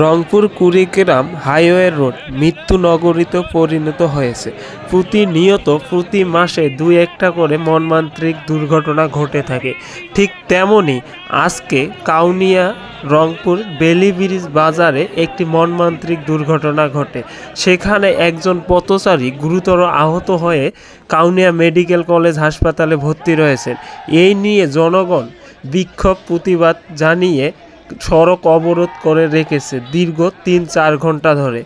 Rangpur Kurigram highway road মৃত্যু নগরীতে পরিণত হয়েছে। প্রতিনিয়ত প্রতি মাসে দুই একটা করে মর্মান্তিক দুর্ঘটনা ঘটে থাকে। ঠিক তেমনি আজকে কাউনিয়া রংপুর বেলি ব্রিজ বাজারে একটি মর্মান্তিক দুর্ঘটনা ঘটে। সেখানে একজন পথচারী গুরুতর আহত হয়ে কাউনিয়া মেডিকেল কলেজ হাসপাতালে ভর্তি রয়েছেন। এই নিয়ে জনগণ বিক্ষোভ প্রতিবাদ জানিয়ে সড়ক অবরোধ করে রেখেছে দীর্ঘ তিন চার ঘণ্টা ধরে।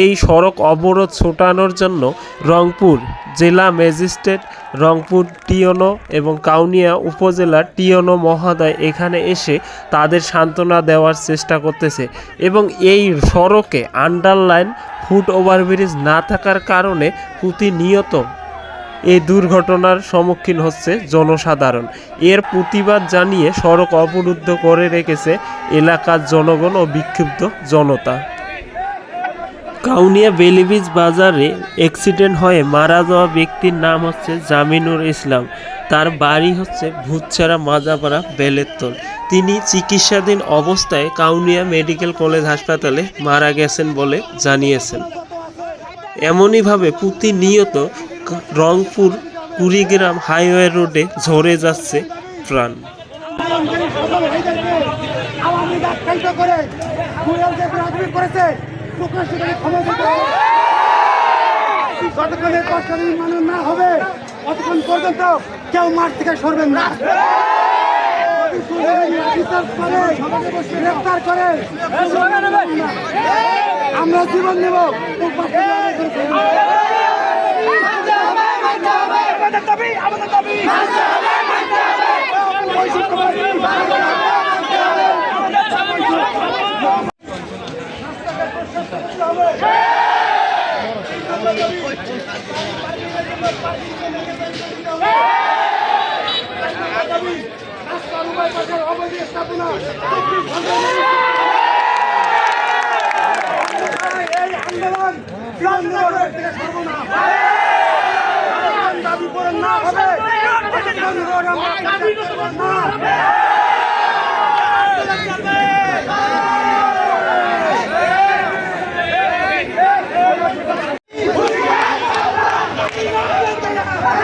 এই সড়ক অবরোধ ছোটানোর জন্য রংপুর জেলা ম্যাজিস্ট্রেট রংপুর টিওনো এবং কাউনিয়া উপজেলার টিওনো মহোদয় এখানে এসে তাদের সান্ত্বনা দেওয়ার চেষ্টা করতেছে এবং এই সড়কে আন্ডারলাইন ফুট ওভারব্রিজ না থাকার কারণে প্রতিনিয়ত এই দুর্ঘটনার সম্মুখীন হচ্ছে জনসাধারণ। এর প্রতিবাদ জানিয়ে সড়ক অবরুদ্ধ করে রেখেছে এলাকার জনগণ ও বিক্ষুব্ধ জনতা। কাউনিয়া বেলিবিজ বাজারে অ্যাক্সিডেন্ট হয়ে মারা যাওয়া ব্যক্তির নাম হচ্ছে জামিনুর ইসলাম। তার বাড়ি হচ্ছে ভূতছাড়া মাজাপাড়া বেলেত্তর তিনি চিকিৎসাধীন অবস্থায় কাউনিয়া মেডিকেল কলেজ হাসপাতালে মারা গেছেন বলে জানিয়েছেন। এমনইভাবে প্রতিনিয়ত রংপুর কুড়িগ্রাম হাইওয়ে রোডে ঝরে যাচ্ছে প্রাণ। না হবে কেউ মাঠ থেকে না আমরা জীবন নেব আমাদের দাবি আমাদের দাবি এই আন্দোলন দাবি পূরণ না হবে না What?